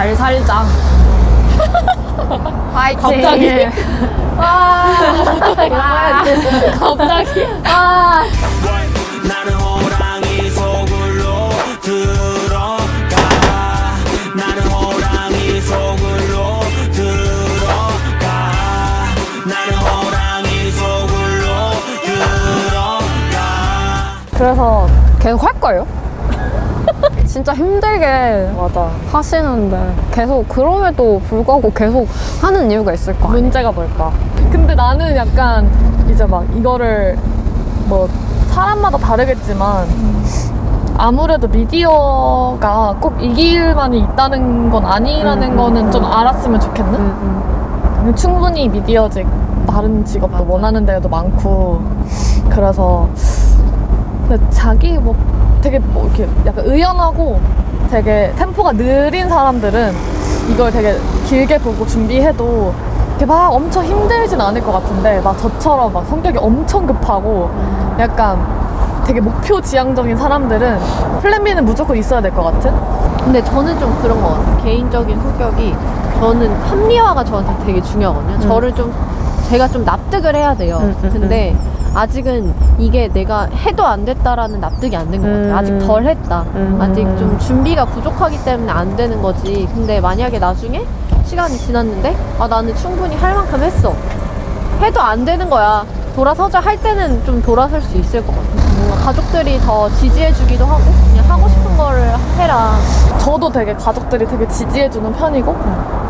잘 살자. 화이팅. 갑자기? 와. 갑자기? 아. 나는 호랑이 속으로 들어가 나는 호랑이 속으로 들어가 나는 호랑이 속으로 들어가 그래서 계속 할 거예요? 진짜 힘들게 맞아. 하시는데 계속 그럼에도 불구하고 계속 하는 이유가 있을 거 아니에요? 문제가 뭘까? 근데 나는 약간 이제 막 이거를 뭐 사람마다 다르겠지만 아무래도 미디어가 꼭 이 길만이 있다는 건 아니라는 음, 음, 거는 좀 음. 알았으면 좋겠는? 음, 충분히 미디어직 다른 직업도 원하는 데도 많고 그래서 근데 자기 뭐 되게 뭐 이렇게 약간 의연하고 되게 템포가 느린 사람들은 이걸 되게 길게 보고 준비해도 이렇게 막 엄청 힘들진 않을 것 같은데 막 저처럼 막 성격이 엄청 급하고 약간 되게 목표 지향적인 사람들은 플랜 B는 무조건 있어야 될 것 같은? 근데 저는 좀 그런 것 같아요. 개인적인 성격이 저는 합리화가 저한테 되게 중요하거든요. 음. 저를 좀 제가 좀 납득을 해야 돼요. 음, 음, 근데 아직은 이게 내가 해도 안 됐다라는 납득이 안 된 것 같아요. 음. 아직 덜 했다. 음. 아직 좀 준비가 부족하기 때문에 안 되는 거지. 근데 만약에 나중에 시간이 지났는데 아 나는 충분히 할 만큼 했어. 해도 안 되는 거야. 돌아서자 할 때는 좀 돌아설 수 있을 것 같아요. 뭔가 가족들이 더 지지해주기도 하고 그냥 하고 싶은 거를 해라. 저도 되게 가족들이 되게 지지해주는 편이고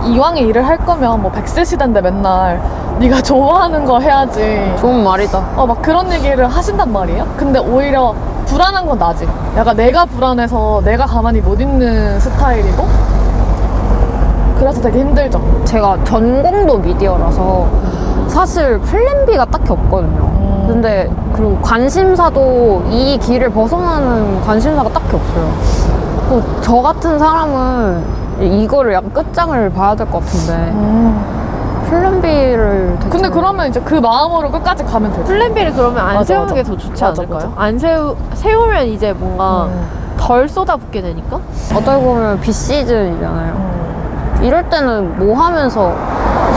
이왕에 일을 할 거면 뭐 100세 시대인데 맨날 네가 좋아하는 거 해야지 좋은 말이다. 어 막 그런 얘기를 하신단 말이에요 근데 오히려 불안한 건 나지 약간 내가 불안해서 내가 가만히 못 있는 스타일이고 그래서 되게 힘들죠 제가 전공도 미디어라서 사실 플랜 B가 딱히 없거든요. 음. 근데 그리고 관심사도 이 길을 벗어나는 관심사가 딱히 없어요. 또 저 같은 사람은 이거를 약간 끝장을 봐야 될 것 같은데 플랜 B를 근데 그러면 이제 그 마음으로 끝까지 가면 되죠 플랜 B를 그러면 안 맞아, 세우는 맞아. 게 더 좋지 맞아, 않을까요? 맞아. 안 세우 세우면 이제 뭔가 음. 덜 쏟아붓게 되니까. 어떻게 보면 비 시즌이잖아요. 음. 이럴 때는 뭐 하면서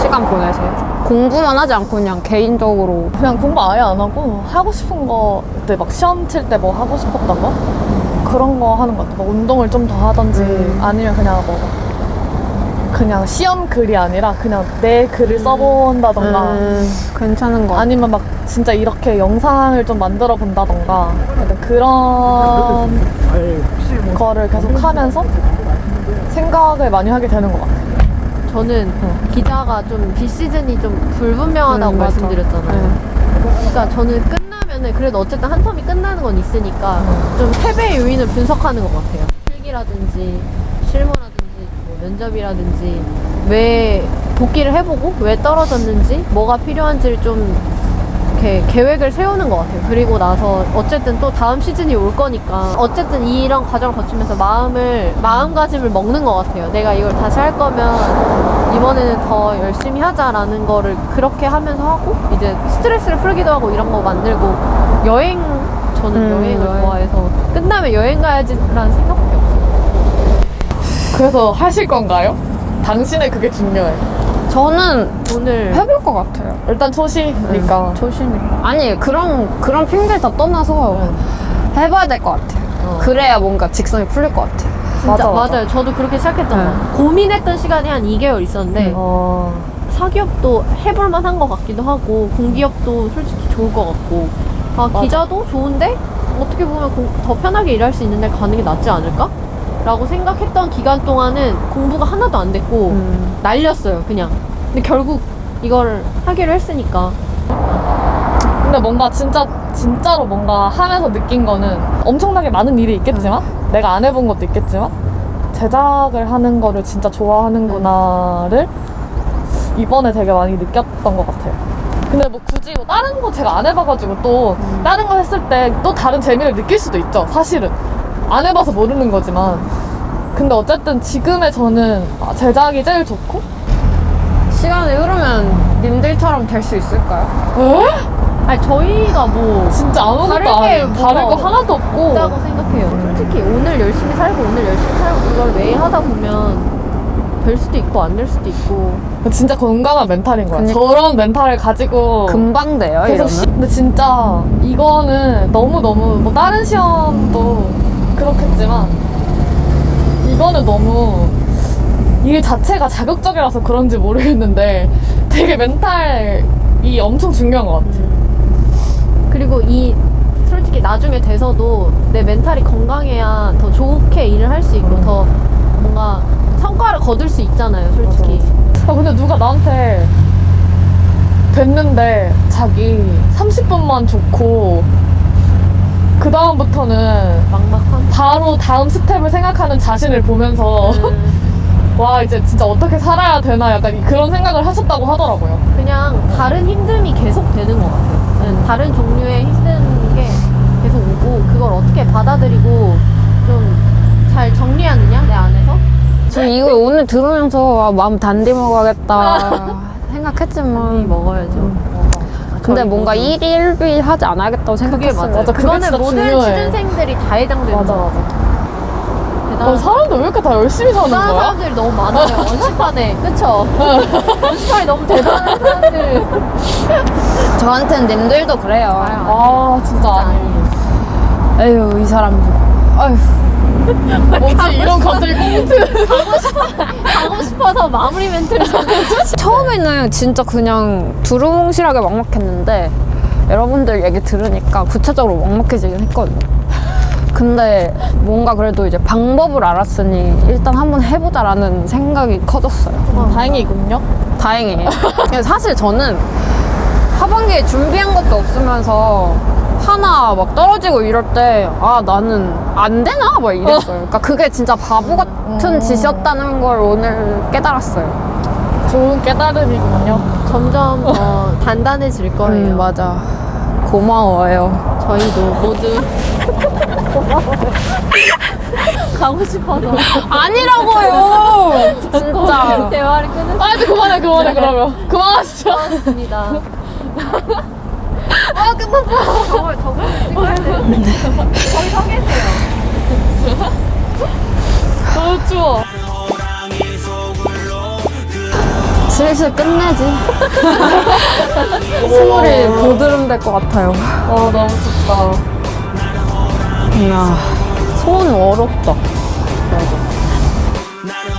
시간 보내세요? 공부만 하지 않고 그냥 개인적으로 그냥 공부 아예 안 하고 하고 싶은 거 그때 막 시험 칠 때 뭐 하고 싶었던 거 그런 거 하는 것 같아. 뭐 운동을 좀 더 하던지 음. 아니면 그냥 뭐 그냥 시험 글이 아니라 그냥 내 글을 써본다던가 음, 괜찮은 거 같아요. 아니면 막 진짜 이렇게 영상을 좀 만들어 본다던가 약간 그런 거를 계속 하면서 생각을 많이 하게 되는 것 같아. 저는 기자가 좀 비시즌이 좀 불분명하다고 음, 맞아. 말씀드렸잖아요. 그러니까 저는 끝나면은 그래도 어쨌든 한 텀이 끝나는 건 있으니까 좀 패배 요인을 분석하는 것 같아요. 필기라든지 실무라든지 뭐 면접이라든지 왜 복귀를 해보고 왜 떨어졌는지 뭐가 필요한지를 좀 이렇게 계획을 세우는 것 같아요. 그리고 나서 어쨌든 또 다음 시즌이 올 거니까 어쨌든 이런 과정을 거치면서 마음을 마음가짐을 먹는 것 같아요. 내가 이걸 다시 할 거면 이번에는 더 열심히 하자라는 거를 그렇게 하면서 하고 이제 스트레스를 풀기도 하고 이런 거 만들고 여행 저는 음, 여행을 여행. 좋아해서 끝나면 여행 가야지라는 생각밖에 없어요. 그래서 하실 건가요? 당신의 그게 중요해. 저는 오늘 해볼 것 같아요. 일단 초시니까. 조심히. 아니 그런 그런 핑계 다 떠나서 해봐야 될 것 같아요. 어. 그래야 뭔가 직성이 풀릴 것 같아요. 진짜 맞아, 맞아. 맞아요. 저도 그렇게 시작했던 네. 고민했던 시간이 한 2개월 있었는데 어. 사기업도 해볼 만한 것 같기도 하고 공기업도 솔직히 좋을 것 같고 아 맞아. 기자도 좋은데 어떻게 보면 공- 더 편하게 일할 수 있는 데 가는 게 낫지 않을까? 라고 생각했던 기간 동안은 공부가 하나도 안 됐고 음. 날렸어요 그냥 근데 결국 이걸 하기로 했으니까 근데 뭔가 진짜 진짜로 뭔가 하면서 느낀 거는 엄청나게 많은 일이 있겠지만 내가 안 해본 것도 있겠지만 제작을 하는 거를 진짜 좋아하는구나를 이번에 되게 많이 느꼈던 것 같아요. 근데 뭐 굳이 뭐 다른 거 제가 안 해봐가지고 또 다른 거 했을 때 또 다른 재미를 느낄 수도 있죠. 사실은 안 해봐서 모르는 거지만 근데 어쨌든 지금의 저는 아, 제작이 제일 좋고 시간이 흐르면 님들처럼 될 수 있을까요? 아니 저희가 뭐 진짜 아무것도 다를 안게 해. 다를 거 하나도 없고 없다고 생각해요 솔직히 오늘 열심히 살고 오늘 열심히 살고 이걸 매일 하다 보면 될 수도 있고 안 될 수도 있고 진짜 건강한 멘탈인 거야. 그니까. 저런 멘탈을 가지고 금방 돼요, 계속 이러면. 시- 근데 진짜 이거는 너무너무 뭐 다른 시험도 그렇겠지만 이거는 너무 일 자체가 자극적이라서 그런지 모르겠는데 되게 멘탈이 엄청 중요한 것 같아. 그리고 이 솔직히 나중에 돼서도 내 멘탈이 건강해야 더 좋게 일을 할 수 있고 더 뭔가 성과를 거둘 수 있잖아요 솔직히. 아 근데 누가 나한테 됐는데 자기 30분만 좋고 그 다음부터는 막막한 바로 다음 스텝을 생각하는 자신을 보면서 음, 와 이제 진짜 어떻게 살아야 되나 약간 그런 생각을 하셨다고 하더라고요. 그냥 다른 힘듦이 계속 되는 것 같아요 음, 다른 종류의 힘든 게 계속 오고 그걸 어떻게 받아들이고 좀 잘 정리하느냐 내 안에서 저 이거 오늘 들으면서 아, 마음 단디 먹어야겠다 생각했지만. 먹어야죠 근데 저희 뭔가. 일일비 하지 않아야겠다고 그게 생각했어요. 맞아, 그게 그거는 진짜 모든 중요해. 취준생들이 다 해당되는 맞아 거 맞아. 대단 어, 사람들 왜 이렇게 다 열심히 사는 대단한 거야? 사람들이 너무 많아요 원시판에 그쵸? 원시판이 너무 대단한 사람들 저한테는 님들도 그래요. 아 진짜 아니. 에휴, 이 사람들. 아휴. 뭐지 이런 갑자기 꽁트. 가고 싶어서 마무리 멘트를 처음에는 진짜 그냥 두루뭉실하게 막막했는데 여러분들 얘기 들으니까 구체적으로 막막해지긴 했거든요. 근데 뭔가 그래도 이제 방법을 알았으니 일단 한번 해보자라는 생각이 커졌어요. 다행이군요. 다행이에요. 사실 저는 하반기에 준비한 것도 없으면서 하나 막 떨어지고 이럴 때 아 나는 안 되나 막 이랬어요. 그러니까 그게 진짜 바보 같은 짓이었다는 걸 오늘 깨달았어요. 좋은 깨달음이군요. 점점 어, 단단해질 거예요. 음, 맞아. 고마워요. 저희도 모두 가고 싶어서 아니라고요. 진짜. 대화를 끊을 아 이제 그만해 그만해 그러면 그만하시죠. 수 있습니다. 아 끝났어. 저걸 저걸 찍어야 되는데 거기 서 계세요. 너무 추워. 슬슬 끝내지. 스물이 보드름 될 것 같아요. 어 너무 춥다. 이야, 손 어렵다. 나는